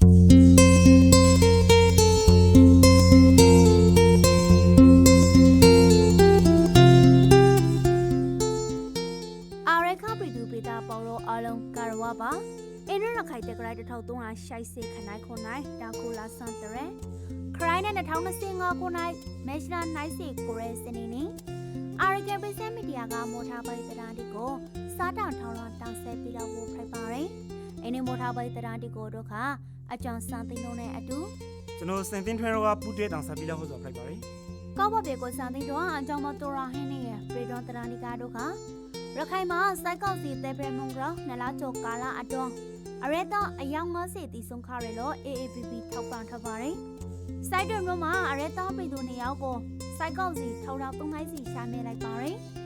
အာရခပရီတူပေတာပေါ်တော့အလုံးကာရဝပါအင်းရခိုင်တက်ကရိုက်1300ရှိုက်စေခနိုင်ခွန်နိုင်တာကိုလာဆန်တရဲခရိုင်းနဲ့2025ခုနိုင်မက်ရှ်လာနိုင်စီကိုရဲစနေနေ့အာရကန်ပစမီဒီယာကမော်ထားပိုင်တရားတီကိုစားတောင်ထောင်းလောင်းတောင်းဆက်ပြီးတော့ဖို့ဖိုက်ပါရယ်အင်းမော်ထားပိုင်တရားတီကိုတို့က အကြောင်းစံသိန်းလုံးနဲ့အတူကျွန်တော်စင်တင်ထွဲတော့ကပူတဲတောင်ဆက်ပြီးလောက်ဟောဆိုဖိုက်ပါရယ်ကောက်ဘဘေကိုစံသိန်းတော့အကြောင်းမတော်ရဟင်းနဲ့ပြေတော်တရားတီကတို့ကရခိုင်မှာစိုက်ကောက်စီတဲပရမုံကောင်နလားကျော်ကာလာအတွန်းအရဲတော့အယောင်90တီဆုံးခရဲလို့ AAPP ထောက်ပံ့ထားပါတယ်။စိုက်တွင်တို့မှာအရဲတော့ပြည်သူနေရောက်ကိုစိုက်ကောက်စီထောက်တော့သုံးလိုက်စီရှာနေလိုက်ပါတယ်။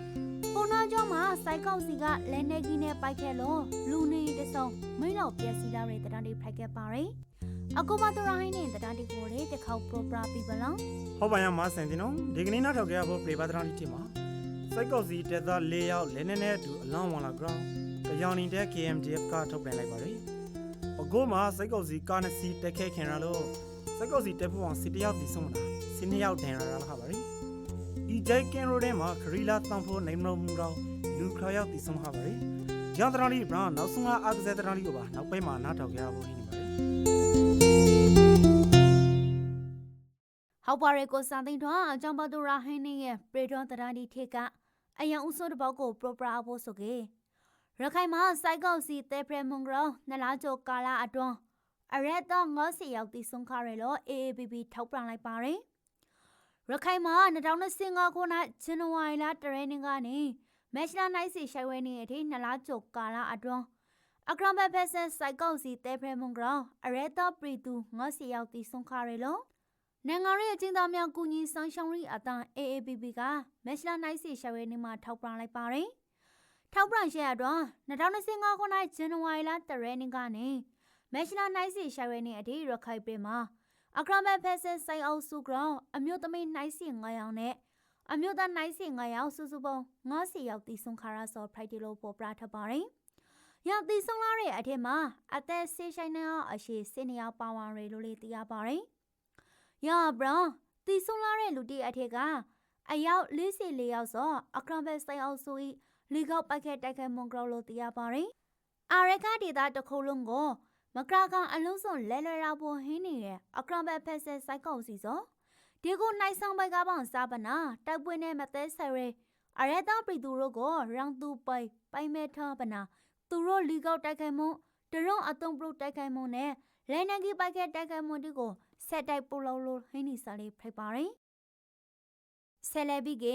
ပုံနာကျောင်းမှာစိုက်ကောက်စီကလဲနေကြီးနဲ့ပိုက်ခဲ့လို့လူနေတဆုံမိတော့ပြက်စီလာတဲ့တရားတွေဖိုက်ခဲ့ပါတယ်။အကူမတော်ရဟင်းနဲ့တရားတွေကိုလေတစ်ခေါက်ပရိုပရာပြပလားဟောပါရမစင်တင်နော်ဒီကနေ့နောက်ထောက်ကြရဖို့ပလေပါတရာတီတီမှာစိုက်ကောက်စီတက်သား၄ရောက်လဲနေနဲ့အတူအလောင်းဝင်လာ ground ကြောင်နေတဲ့ KMDF ကထုတ်ပြန်လိုက်ပါရယ်အကိုမှာစိုက်ကောက်စီကားနှစ်စီးတက်ခဲခင်ရလို့စိုက်ကောက်စီတက်ဖို့အောင်စီတယောက်ဒီဆုံးလာစီနှစ်ယောက်တန်ရတာလားခပါရယ် ဒီဂျိုက်ကင်ရိုထဲမှာခရီလာတန်ဖို့နိုင်မလို့မှုတော့လူခရောက်ဒီဆုံးခပါရယ်ကြောင်တရာလီဘရောင်းနောက်ဆုံးကအာကစားတရာလီကိုပါနောက်ပိုင်းမှာနားထောင်ကြရဖို့နေပါရယ်ဟောက်ပါရဲကိုစံသိန်းတော့အကြောင်းပါတူရာဟင်းနေရဲ့ပရေဒွန်တရာဒီထေကအယံဥဆိုးတစ်ပေါက်ကိုပရိုပရာဖို့ဆိုကေရခိုင်မှာစိုက်ကောက်စီတဲပရမုံဂရောနလားချိုကာလာအတွန်းအရက်တော့ငေါစီရောက်တီဆုံးခရဲလို့ AABB ထောက်ပံ့လိုက်ပါတယ် ရခိုင်မှာ2025ခုနှစ်ဇန်နဝါရီလတရနေ့ကနေမက်ရှလာနိုင်စီရှိုင်ဝဲနေအထိနလားချိုကာလာအတွန်းအကရမ်ဘက်ဖက်ဆန်စိုက်ကောက်စီတဲပရမုံဂရောအရက်တော့ပရီတူငေါစီရောက်တီဆုံးခရဲလို့နိုင်ငံရေးအကျဉ်းသားများကူညီဆောင်ရှောက်ရေးအတန် AAPP ကမက်ရှလာနိုင်စီရှာဝဲနေမှာထောက်ပံ့လိုက်ပါတယ်။ထောက်ပံ့ရှယ်အတွက်2025ခုနှစ်ဇန်နဝါရီလတရနေ့ကနေမက်ရှလာနိုင်စီရှာဝဲနေအထိရခိုင်ပြည်မှာ အခရမက်ဖက်ဆန်ဆိုင်အောင်စုကောင်အမျိုးသမီးနိုင်စီ9ယောက်နဲ့အမျိုးသားနိုင်စီ9ယောက်စုစုပေါင်း90ယောက်တီဆုံးခါရဆော်ဖရိုက်တီလိုပေါ်ပြထပ်ပါတယ်။ရောက်တီဆုံးလာတဲ့အထက်မှာအသက်ဆေးဆိုင်နေအောင်အရှိစနေယောက်ပါဝင်ရလို့လေသိရပါတယ်။ယာဘရောင်းတီဆုံလာတဲ့လူတီအထက်ကအယောက်44ယောက်စောအခရဘက်ဆိုင်အောင်ဆိုဤလီကောက်ပိုက်ခက်တိုက်ခိုက်မွန်ကရောလို့သိရပါတယ်။အာရခဒေတာတစ်ခုလုံးကို မကရာကန်အလုံးစုံလဲလဲရဖို့ဟင်းနေတဲ့အခရဘက်ဖက်ဆက်ဆိုင်ကောက်စီစောဒီကိုနိုင်ဆောင်ပိုက်ကပောင်စားပနာတိုက်ပွဲနဲ့မသက်ဆရဲအရတာပရီသူတို့ကိုရောင်သူပိုင်ပိုင်မဲ့ထားပနာသူတို့လီကောက်တိုက်ခိုက်မှုတရုံအတုံးပရုတိုက်ခိုက်မှုနဲ့လဲနဂီပိုက်ခက်တိုက်ခိုက်မှုတို့ကိုဆက်တိုက်ပို့လို့လို့ဟင်းနီစာလေးဖိတ်ပါရင်ဆယ်လေဘီက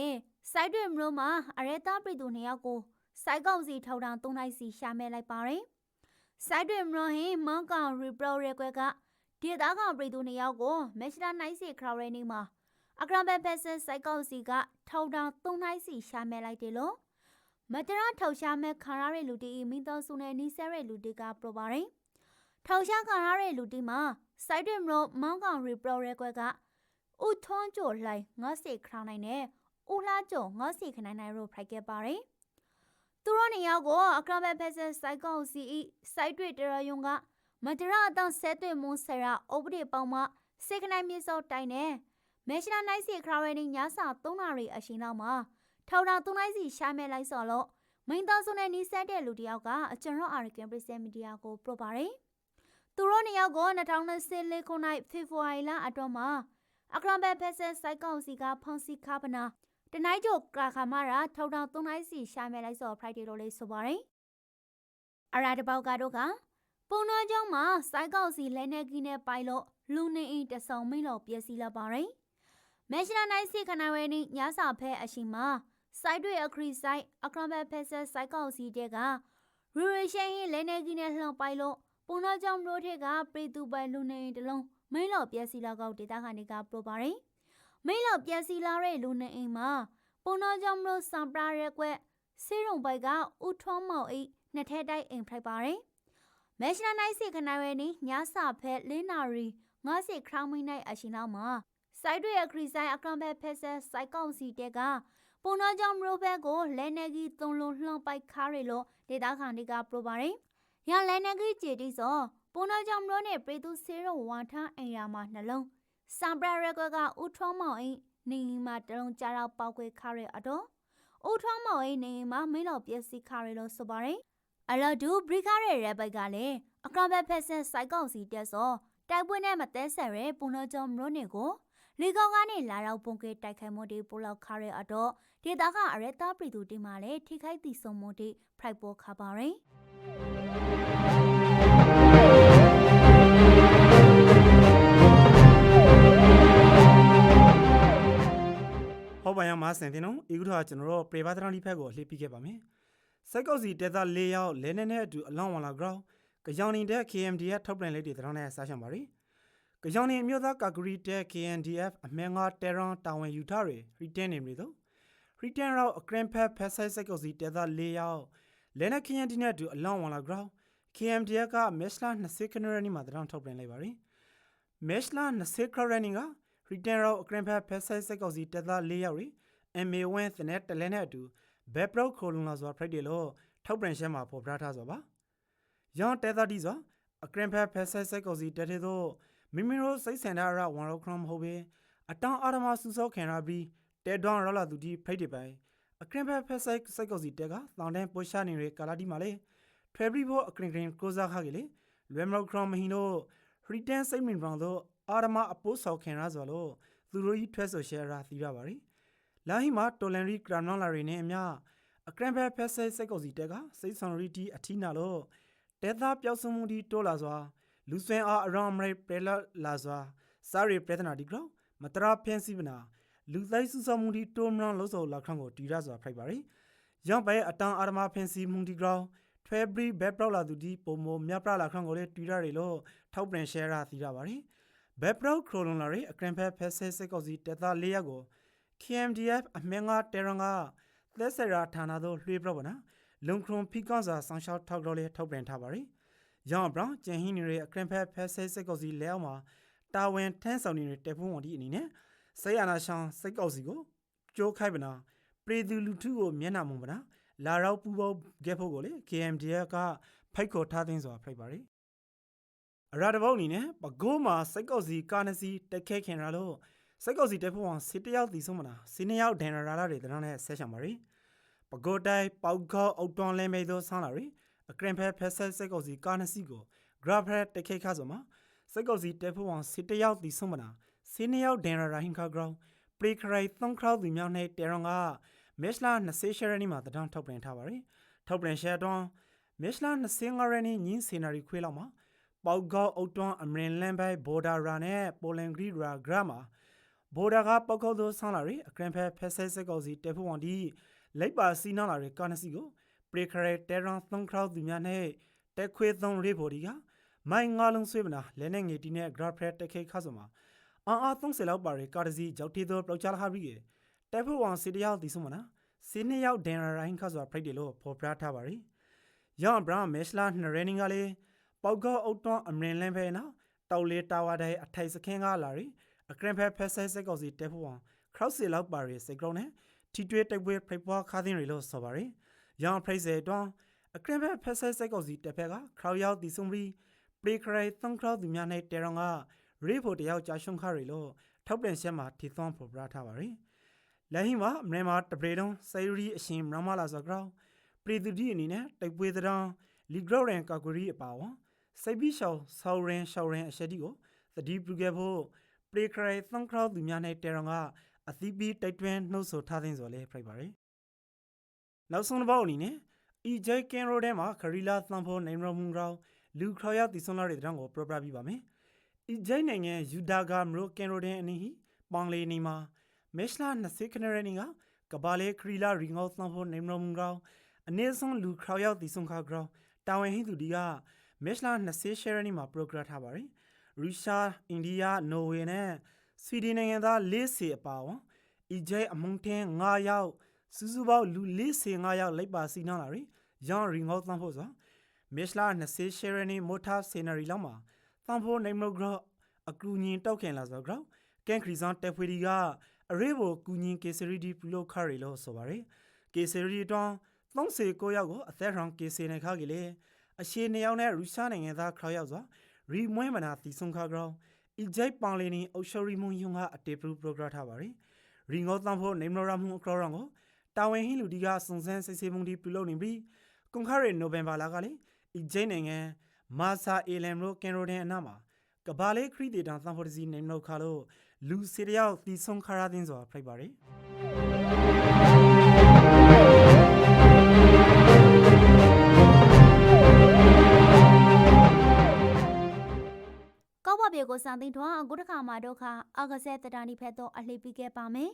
စိုက်တွေမလို့မှာအရဲသားပြည်သူနှစ်ယောက်ကိုစိုက်ကောက်စီထောက်ထောင်သုံးလိုက်စီရှာမဲလိုက်ပါရင် စိုက်တွေမလို့ဟင်းမန်ကောင်ရီပရိုရဲကွက်ကဒေတာကောင်ပြည်သူနှစ်ယောက်ကိုမက်ရှလာနိုင်စီခရော်ရဲနေမှာအကရမ်ဘက်ဖက်ဆန်စိုက်ကောက်စီကထောက်ထောင်သုံးလိုက်စီရှာမဲလိုက်တယ်လို့မတရထောက်ရှာမဲခါရတဲ့လူတီမိတော်စုနဲ့နီးစဲတဲ့လူတီကပရိုပါရင်ထောက်ရှာခါရတဲ့လူတီမှာစိုက်တွေမလို့မောင်းကောင်ရီပရိုရဲကွက်ကဥထွန်းကြိုလှိုင်ငါစီခရောင်းနိုင်နဲ့ဥလှကြိုငါစီခနိုင်နိုင်လို့ဖိုက်ခဲ့ပါတယ် သူတို့နေရောက်ကိုအကရဘက်ဖက်ဆန်စိုက်ကောင်စီဤစိုက်တွေတရယုံကမတရအတန်ဆဲတွေမွန်ဆရာဥပဒေပေါင်းမှစေကနိုင်မြေစောတိုင်နဲ့မဲရှနာနိုင်စီခရောင်းရင်းညစာ3နာရီအချိန်လောက်မှာထောက်ထောင်3နိုင်စီရှာမဲလိုက်စော်လို့မိန်တော်စုနဲ့နီးစပ်တဲ့လူတယောက်ကကျွန်တော်အာရကန်ပရိစမီဒီယာကိုပရိုပါတယ်သူတို့နှစ်ယောက်ကို2024ခုနှစ်ဖေဖော်ဝါရီလအတွင်းမှာအခရမ်ဘက်ဖက်ဆန်စိုက်ကောင်စီကဖန်စီခါပနာ တနိုင်းကျိုကာခါမရာထောက်ထောင်သုံးနိုင်စီရှာမဲလိုက်စော်ဖရိုက်ဒေလိုလေးဆိုပါရင်အရာတပေါက်ကတော့ကပုံနှောကျောင်းမှာစိုက်ကောင်စီလဲနေကီနဲ့ပိုင်လို့လူနေအိမ်တဆောင်မိလို့ပြည့်စည်လာပါရင်မက်ရှနာနိုင်စီခနာဝဲနီညစာဖဲအရှိမှာစိုက်တွေအခရီစိုက်အခရမ်ဘက်ဖက်ဆန်စိုက်ကောင်စီတဲ့ကရူရရှိန်လဲနေကီနဲ့လှောင်ပိုင်လို့ပုံနှောကျောင်းတို့ထက်ကပေသူပိုင်လူနေအိမ်တလုံးမိလောက်ပြက်စီလောက်ကောက်ဒေတာခန်တွေကပရိုပါရင် မိလောက်ပြက်စီလာတဲ့လူနေအိမ်မှာပုံတော်ကြောင့်မလို့စံပရာရက်ကွက်ဆေးရုံပိုက်ကဥထွန်းမောင်အိနှစ်ထဲတိုက်အိမ်ဖိုက်ပါရင်မက်ရှနာနိုင်စီခနိုင်ဝဲနီညစာဖက်လင်းနာရီငါးစီခရောင်းမိနိုင်အရှင်နောက်မှာစိုက်တွေအခရီဆိုင်အကံဘက်ဖက်ဆက်စိုက်ကောက်စီတဲ့ကပုံတော်ကြောင့်မလို့ဘက်ကိုလဲနေကြီးသုံးလုံးလှောင်ပိုက်ခါရီလို့ဒေတာခန်တွေကပရိုပါရင်ရန်လဲနေကြီးကျေတီစောပုံတော်ကြောင့်မလို့နေပေသူဆေးရုံဝါထအိမ်ယာမှာနှလုံး စံပရရက်ကွက်ကဦးထွန်းမောင်အိနေမှာတလုံးကြတော့ပောက်ခွေခါရအတော့ဦးထွန်းမောင်အိနေမှာမင်းတော်ပြက်စီခါရလို့ဆိုပါတယ်အလော်ဒူဘရိခါရရဲ့ဘက်ကလည်းအကရဘက်ဖက်ဆန်စိုက်ကောက်စီတက်စောတိုက်ပွဲနဲ့မတဲဆက်ရဲပုံတော်ကြောင့်မလို့နေကိုလေကောင်းကနေလာတော့ပုံကဲတိုက်ခိုက်မှုတွေပိုလောက်ခါရအတော့ဒေတာကအရတာပြည်သူတင်မှလည်းထိခိုက်တီဆုံမှုတွေဖိုက်ပေါ်ခါပါရင် မှာစင်တင်နော်ဤကုထောကကျွန်တော်တို့ပရိပါဒရန်ဒီဖက်ကိုအလှည့်ပြခဲ့ပါမယ်စိုက်ကောက်စီတက်သား၄ယောက်လဲနေနဲ့အတူအလောင်းဝင်လာကြောင်းကြောင်နေတဲ့ KMDF ထုတ်ပြန်လေးတွေတရောင်းနဲ့စားရှံပါရီကြောင်နေအမျိုးသားကာဂရီတဲ့ KNDF အမဲငါတဲရန်တာဝန်ယူထားတွေ retain နေပြီတော့ retain ရောအကရင်ဖက်ဖက်ဆိုင်စိုက်ကောက်စီတက်သား၄ယောက်လဲနေ KND နဲ့အတူအလောင်းဝင်လာကြောင်း KMDF ကမက်စလာ20ခနရနီမှာတရောင်းထုတ်ပြန်လိုက်ပါရီမက်စလာ20ခရနီက retain ရောအကရင်ဖက်ဖက်ဆိုင်စိုက်ကောက်စီတက်သား၄ယောက်ရီ MA1 သနဲ့တလဲနဲ့အတူဘက်ပရော့ခိုလုံလာစွာဖရိုက်တယ်လို့ထောက်ပြန်ရှဲမှာပေါ်ပြထားစွာပါ။ရောင်းတဲသတိစွာအကရင်ဖက်ဖက်ဆက်ဆက်ကိုစီတဲတဲ့သို့မိမိတို့စိတ်ဆန္ဒရဝန်ရောခရမဟုတ်ပဲအတောင်အာရမစူဆောခင်ရပြီးတဲဒွန်ရလာသူဒီဖရိုက်တယ်ပိုင်အကရင်ဖက်ဖက်ဆက်ဆက်ကိုစီတဲကတောင်တန်းပိုရှာနေရကာလာဒီမှာလေထွဲပြီးဖို့အကရင်ကရင်ကိုစားခါကလေးလွယ်မရောခရမဟင်းတို့ရီတန်စိတ်မင်ဘောင်တို့အာရမအပိုးဆောက်ခင်ရစွာလို့သူတို့ကြီးထွဲဆိုရှဲရာသီရပါရီ လာဟီမာတိုလန်ရီကရမ်နောလာရီနဲ့အမျှအကရန်ဘက်ဖက်ဆက်စိတ်ကိုစီတက်ကစိတ်ဆောင်ရီတီအထီနာလို့တဲသားပျောက်ဆုံးမှုဒီတိုးလာစွာလူဆွဲအားအရောင်းမရိပရလာလာစွာစာရီပြဒနာဒီကရောမတရာဖျန်စီပနာလူသိုက်စုဆောင်မှုဒီတိုးမလောလို့ဆိုလာခန့်ကိုတီရစွာဖိုက်ပါရီရောင်းပဲအတန်အာရမဖျန်စီမှုဒီကရောထွဲဘရီဘက်ပရောက်လာသူဒီပုံမမြပရလာခန့်ကိုလေတီရရီလို့ထောက်ပြန်ရှယ်ရာသီရပါရီဘက်ပရောက်ခရိုလွန်လာရီအကရန်ဘက်ဖက်ဆက်စိတ်ကိုစီတဲသားလေးရက်ကို KMDF အမင်းငါတဲရန်ကသက်စရာဌာနသို့လွှေးပြပနာလုံခရုံဖိကောင်းစာဆောင်ရှောက်ထောက်တော်လေးထုတ်ပြန်ထားပါရီ။ရောင်ဘရောင်ကျန်ဟင်းနေရဲ့အခရင်ဖက်ဖက်ဆဲစိတ်ကောက်စီလဲအောင်မှာတာဝန်ထမ်းဆောင်နေတဲ့တေဖုံဝန်ဒီအနေနဲ့စိတ်အာနာရှောင်းစိတ်ကောက်စီကိုကြိုးခိုက်ပနာပရိသူလူထုကိုမျက်နှာမုံပနာလာရောက်ပူပေါခဲ့ဖို့ကိုလေ KMDF ကဖိတ်ခေါ်ထားသိမ်းစွာဖိတ်ပါရီ။အရာတပုတ်အနေနဲ့ပကိုးမှာစိတ်ကောက်စီကာနစီတက်ခဲခင်ရလို့ စိတ်ကောက်စီတက်ဖို့အောင်စစ်တယောက်တီဆုံးမလားစီနှစ်ယောက်ဒန်ရာလာတွေတန်းနဲ့ဆက်ချံပါရီပကိုတိုင်ပေါက်ခေါအုတ်တွန်လဲမဲသောဆန်းလာရီအကရင်ဖက်ဖက်ဆက်စိတ်ကောက်စီကာနစီကိုဂရဖက်တခိခါဆိုမှာစိတ်ကောက်စီတက်ဖို့အောင်စစ်တယောက်တီဆုံးမလားစီနှစ်ယောက်ဒန်ရာရာဟင်ခါဂရောင်းပရိခရိုင်သုံးခရောင်းသူမြောက်နဲ့တေရောင်ကမက်စလာ20ရှယ်ရနီမှာတန်းထောက်ပြန်ထားပါရီထောက်ပြန်ရှယ်တွန်မက်စလာ25ရနီညင်းစီနာရီခွေးလောက်မှာပေါက်ခေါအုတ်တွန်အမရင်လန်ဘိုင်ဘော်ဒါရာနဲ့ပိုလန်ဂရီရာဂရမာ ဘော်ဒါကပောက်ကောက်သောဆန်းလာရီအကရင်ဖက်ဖက်ဆက်စက်ကောက်စီတေဖူဝန်ဒီလိုက်ပါစီနာလာရီကာနစီကိုပရိခရဲတဲရန်သုံးခရောက်သူများနဲ့တက်ခွေသုံးရေဘော်ဒီကမိုင်းငါလုံးဆွေးမနာလဲနေငေတီနဲ့ဂရဖရက်တက်ခဲခါဆိုမှာအာအာ30လောက်ပါရီကာတစီကြောက်တီသောပလောက်ချလာဟာပြီးကတေဖူဝန်စီတယောက်တီဆုံးမနာစီနှစ်ယောက်ဒန်ရာရိုင်းခါဆိုဖရိုက်တယ်လို့ဖော်ပြထားပါရီယောင်ဘရာမက်ရှလာနရနင်းကလေးပေါက်ကောက်အုတ်တွန်းအမရင်လန်းဖဲနော်တောက်လေးတာဝါတိုင်အထိုင်စခင်းကလာရီ အကရင်ဖက်ဖက်ဆက်ဆက်ကောက်စီတဲဖို့အောင်ခရောက်စီလောက်ပါရီစိတ်ကောင်းနဲ့ထီတွဲတိုက်ပွဲဖိပွားခါသင်းရီလို့ဆိုပါရီရောင်ဖရိတ်စေတွန်းအကရင်ဖက်ဖက်ဆက်ဆက်ကောက်စီတက်ဖက်ကခရောက်ရောက်တီဆုံးပြီးပရိခရိုင်သုံးခရောက်သူများနဲ့တဲရောင်ကရေဖို့တယောက်ကြာရှုံခရီလို့ထောက်ပြန်ချက်မှာထီသွန်းဖော်ပြထားပါရီလက်ဟိမှာအမရမှာတပရေတုံးစိုရီအရှင်မရမလာဆိုကြောင်းပရိသူဒီအနေနဲ့တိုက်ပွဲတောင်လီဂရော့ရန်ကာဂရီအပါဝစိတ်ပြီးရှောင်းဆောင်းရင်ရှောင်းရင်အရှက်ဒီကိုသတိပြုခဲ့ဖို့ ပရိခရိုင်သုံးခရောက်သူများနဲ့တေရောင်ကအသီးပီးတိုက်တွန်းနှုတ်ဆိုထားတဲ့ဆိုလဲဖိုက်ပါရယ်နောက်ဆုံးတစ်ပေါက်အနေနဲ့ EJ Ken Road ထဲမှာခရီလာသံဖို့နိုင်ရမှုကောင်လူခရောက်တီဆွန်လာတဲ့တောင်ကိုပြပြပြပါမယ် EJ နိုင်ငံယူဒါဂါမရို Ken Road အနီးပေါင်လေးနီမှာမက်ရှလာ20ခနရနီကကဘာလေခရီလာရီငေါသံဖို့နိုင်ရမှုကောင်အနည်းဆုံးလူခရောက်တီဆွန်ခါကောင်တာဝန်ဟိသူဒီကမက်ရှလာ20ရှယ်ရနီမှာပရိုဂရမ်ထားပါရယ် ရုရှားအိန္ဒိယနော်ဝေနဲ့ဆွီဒင်နိုင်ငံသား40အပါအဝင် EJ အမုန်တင်း9ယောက်စုစုပေါင်းလူ45ယောက်လိုက်ပါစီနာလာရီရောင်းရီငေါသန်းဖို့ဆိုမက်လာ20ရှယ်ရနီမိုတာစီနရီလောက်မှာသန်းဖို့နိုင်မဂရအကူညင်တောက်ခင်လာဆိုကြောကန်ခရီဇန်တက်ဖွေဒီကအရေးပေါ်ကူညင်ကေစရီဒီပလိုခါရီလို့ဆိုပါရယ်ကေစရီတောင်း39ယောက်ကိုအသက်ရောင်ကေစီနေခါကြီးလေအရှေနှစ်ယောက်နဲ့ရုရှားနိုင်ငံသားခရောက်စွာ ရီမွဲမနာတီဆုံခါကောင်အီဂျိုက်ပန်လီနီအုပ်ရှရီမွန်ယုံကအတေပရူပရိုဂရထားပါရီရီငေါတန်ဖို့နေမရမှုအကရောရောကိုတာဝန်ဟင်းလူဒီကစုံစမ်းစစ်ဆေးမှုဒီပြုလုပ်နေပြီးကွန်ခရီနိုဗ ెంబర్ လကလေအီဂျိုက်နိုင်ငံမာဆာအေလမ်ရိုကင်ရိုဒန်အနာမှာကဘာလေးခရီဒေတာသံဖို့စီနေမလို့ခါလို့လူစီတယောက်တီဆုံခါရတဲ့စွာဖိုက်ပါရီ ကောက်ပါပြေကိုစံသိန်းထွန်းအခုတစ်ခါမှာဒုက္ခအာကဆဲတတာနီဖက်တော့အလှည့်ပြီးခဲ့ပါမယ်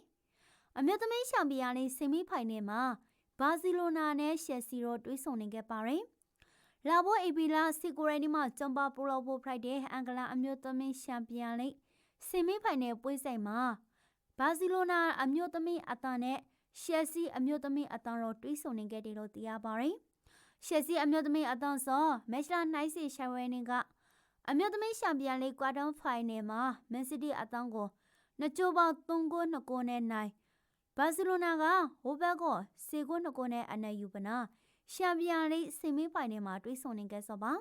အမျိုးသမီးရှမ်ပီယံလေးစင်မီဖိုင်နယ်မှာဘာစီလိုနာနဲ့ရှယ်စီတို့တွဲဆုံနေခဲ့ပါတယ်လာဘောအေပီလာစီကိုရိုင်းဒီမှာဂျမ်ပါပူလောဖိုဖရိုက်တဲ့အင်္ဂလန်အမျိုးသမီးရှမ်ပီယံလေးစင်မီဖိုင်နယ်ပွဲဆိုင်မှာဘာစီလိုနာအမျိုးသမီးအတန်နဲ့ရှယ်စီအမျိုးသမီးအတန်တို့တွဲဆုံနေခဲ့တယ်လို့သိရပါတယ်ရှယ်စီအမျိုးသမီးအတန်ဆိုမက်ချလာနိုင်စီရှယ်ဝဲနေက အမျိုးသမီးရှမ်ပီယံလိကွာတန်ဖိုင်နယ်မှာမန်စီးတီးအတန်းကိုနှစ်ကြိုးပေါင်း3ဂိုး2ဂိုးနဲ့နိုင်ဘာစီလိုနာကဟိုဘက်ကို4ဂိုး2ဂိုးနဲ့အနိုင်ယူပနာရှမ်ပီယံလိဆီမီဖိုင်နယ်မှာတွဲဆုံနေခဲ့စောပါ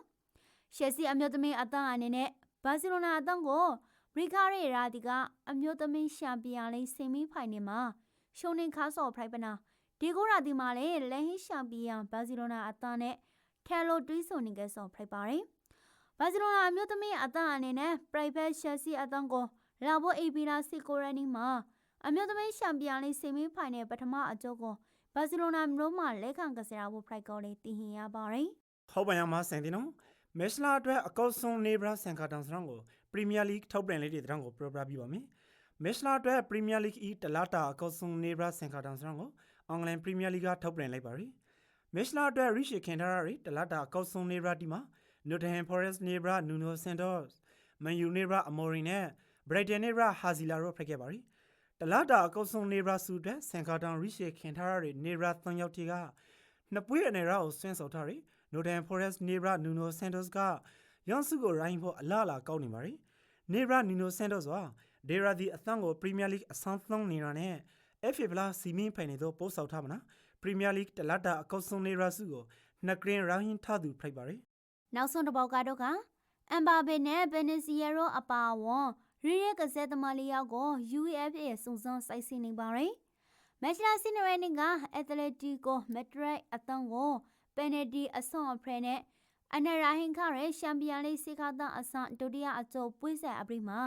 ရှယ်စီအမျိုးသမီးအတန်းအနေနဲ့ဘာစီလိုနာအတန်းကိုဘရီကာရီရာဒီကအမျိုးသမီးရှမ်ပီယံလိဆီမီဖိုင်နယ်မှာရှုံးနေခါဆော့ဖရိုက်ပနာဒီကိုရာဒီမှာလေလဲဟင်းရှမ်ပီယံဘာစီလိုနာအတန်းနဲ့ထဲလိုတွဲဆုံနေခဲ့စောဖရိုက်ပါတယ် ဘာစီလိုနာအမျိုးသမီးအတန်းအနေနဲ့ private chelsea အတန်းကိုလာဖို့အေပီလာစီကိုရနီမှာအမျိုးသမီးရှမ်ပီယံလိဆီမီဖိုင်နယ်ပထမအကျုပ်ကိုဘာစီလိုနာမျိုးမှလက်ခံကစားရဖို့ဖရိုက်ကောလေးတည်ဟင်ရပါတယ်ဟုတ်ပါရမဆန်တင်နော်မက်ရှလာအတွက်အကောက်ဆုံးနေဘရာဆန်ကာတန်စရန်ကိုပရီးမီးယားလိထုတ်ပြန်လေးတဲ့တရံကိုပရိုပရာပြပါမယ်မက်ရှလာအတွက်ပရီးမီးယားလိဤတလာတာအကောက်ဆုံးနေဘရာဆန်ကာတန်စရန်ကိုအင်္ဂလန်ပရီးမီးယားလိကထုတ်ပြန်လိုက်ပါရီမက်ရှလာအတွက်ရီရှီခင်ထားရတလာတာအကောက်ဆုံးနေဘရာဒီမှာ နိုတဟန်ဖော်ရက်စ်နေဘရာနူနိုဆန်တော့မန်ယူနေဘရာအမော်ရီနဲ့ဘရိုက်တန်နေဘရာဟာဇီလာတို့ဖက်ခဲ့ပါရီတလာတာအကောက်ဆုံးနေဘရာစုအတွက်ဆန်ကာတန်ရီရှီခင်ထားရနေဘရာ၃ယောက်တီကနှစ်ပွေးအနေရာကိုဆွင်းဆော်ထားရီ Northern Forest Nebra Nuno Santos ကရန်စုကိုရိုင်းဖို့အလားအလာကောင်းနေပါ रे ။ Nebra Nuno Santos ကဒေရာဒီအသံကို Premier League အဆန်းသုံးနေတာနဲ့ FA ပလာစီမင်းဖိုင်နေတော့ပို့ဆောက်ထားမလား။ Premier League တလတ်တာအကောက်ဆုံး Nebra စုကိုနှစ်ကရင်ရောင်းရင်ထသူဖိုက်ပါ रे နောက်ဆုံးတစ်ပေါက်ကတော့ကအမ်ဘာဘေနဲ့ဘယ်နစီယရိုအပါဝွန်ရီရဲကစားသမားလေးယောက်ကို UEFA စုံစမ်းစိုက်စီနေပါရယ်မက်ချ်လာစီနရနီကအက်တလက်တီကိုမက်ဒရိုက်အတန်းကိုပယ်နယ်တီအဆွန်အဖရဲနဲ့အနရာဟင်ခရဲရှမ်ပီယံလိစီခါတာအဆန်ဒုတိယအကျုပ်ပွေးဆက်အပရီမှာ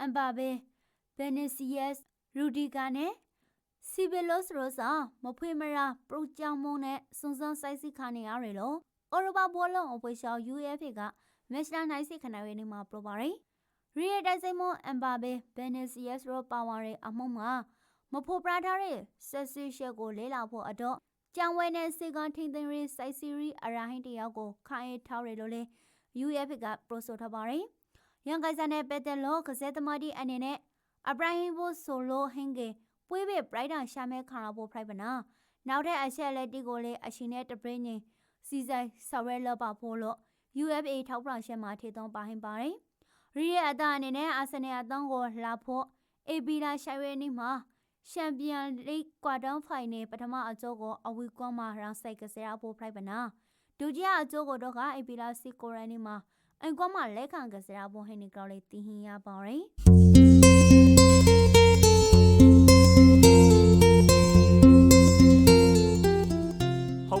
အမ်ဘာဘေဘယ်နစီယက်ရူဒီကာနဲ့စီဘီလိုစ်ရိုဆာမဖွေမရာပရိုကြောင်မုံနဲ့စုံစမ်းစိုက်စီခါနေရတယ်လို့ အော်ရဘာဘောလုံးအပွဲရှောင်း UEFA ကမက်ချ်လာနိုင်စီခဏရဲနေမှာပရိုပါရယ်ရီယတိုက်စိမအမ်ဘာဘေဘယ်နစီယက်ရိုပါဝါရဲအမုံမှာမဖို့ပရာထားတဲ့ဆက်စီရှက်ကိုလဲလာဖို့အတော့ကြံဝဲနဲ့စေကန်ထင်းသိန်းရီစိုက်စီရီအရာဟင်းတယောက်ကိုခိုင်းထားရလို့လေ UF ကပရိုဆိုထားပါတယ်။ရန်ကိုင်စာနဲ့ပတ်သက်လို့ကစဲသမားဒီအနေနဲ့အဘရာဟင်ဘိုဆိုလိုဟင်ကေပွေးပေပရိုက်တာရှာမဲခါရဖို့ဖရိုက်ပနာနောက်တဲ့အချက်လက်တီကိုလေအရှင်နဲ့တပရင်းချင်း စီဆိုင်ဆော်ရဲလပါဖို့လို့ UFA ထောက်ပံ့ရှက်မှာထေသွန်းပါဟင်ပါတယ်။ရီရဲ့အတအနေနဲ့အာဆင်နယ်အသင်းကိုလာဖို့အေဘီလာရှိုင်ဝဲနီမှာချန်ပီယံလိဂ်ကွာတန်းဖိုင်နယ်ပထမအကျိုးကိုအဝီကွန်မှာရောင်းဆိုင်ကစားရဖို့ဖရိုက်ပနာဒုတိယအကျိုးကိုတော့ကအပီလာစီကိုရန်နီမှာအင်ကွန်မှာလက်ခံကစားရဖို့ဟင်းနီကောက်လေးတင်ဟင်ရပါရယ်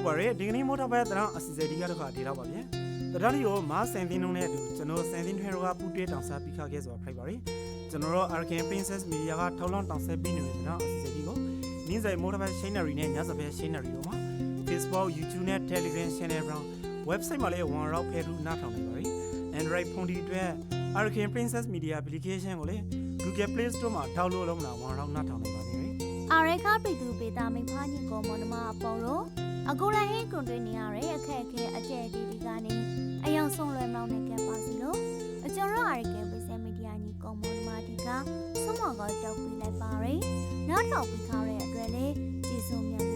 ပါရဲ့ဒီကနေ့မော်တော်ဘက်တရံအစီအစဉ်ဒီကတော့ခါဒီတော့ပါဗျ။တရံလီကိုမားစင်တင်နှုံးနဲ့အတူကျွန်တော်စင်တင်ထွေရောကပူတွဲတောင်စားပြီးခါခဲ့ဆိုတာဖိုက်ပါရဲ့။ကျွန်တော်တို့ Arkan Princess Media ကထောက်လောင်းတောင်ဆက်ပြီးနေတဲ့တရံအစီအစဉ်ဒီကိုနင်းဆိုင်မော်တော်ဘက် Scenery နဲ့ညစပယ် Scenery တို့မှာ Facebook, YouTube နဲ့ Telegram Channel brown website မှာလည်း one rock ဖဲထူနားထောင်နေပါရဲ့။ Android ဖုန်းဒီအတွက် Arkan Princess Media application ကိုလည်း Google Play Store မှာ download လုပ်လာ one rock နားထောင်နေပါသေးတယ်။အာရေခပိတူပေတာမိဖားညီကောမနမအပေါ်လို့ အခုလည်းဟင်းကွန်တွေနေရတဲ့အခက်အခဲအကျဲတီတီကနေအယောင်ဆုံးလွယ်မောင်းနေကပါစီလို့အကျော်ရအာရေကပိစမီဒီယာညီကောမနမဒီကဆုံးမကောတောက်ပြီးလိုက်ပါရယ်နောက်တော့ပြီးခါတဲ့အတွက်လေကျေးဇူးများပြီး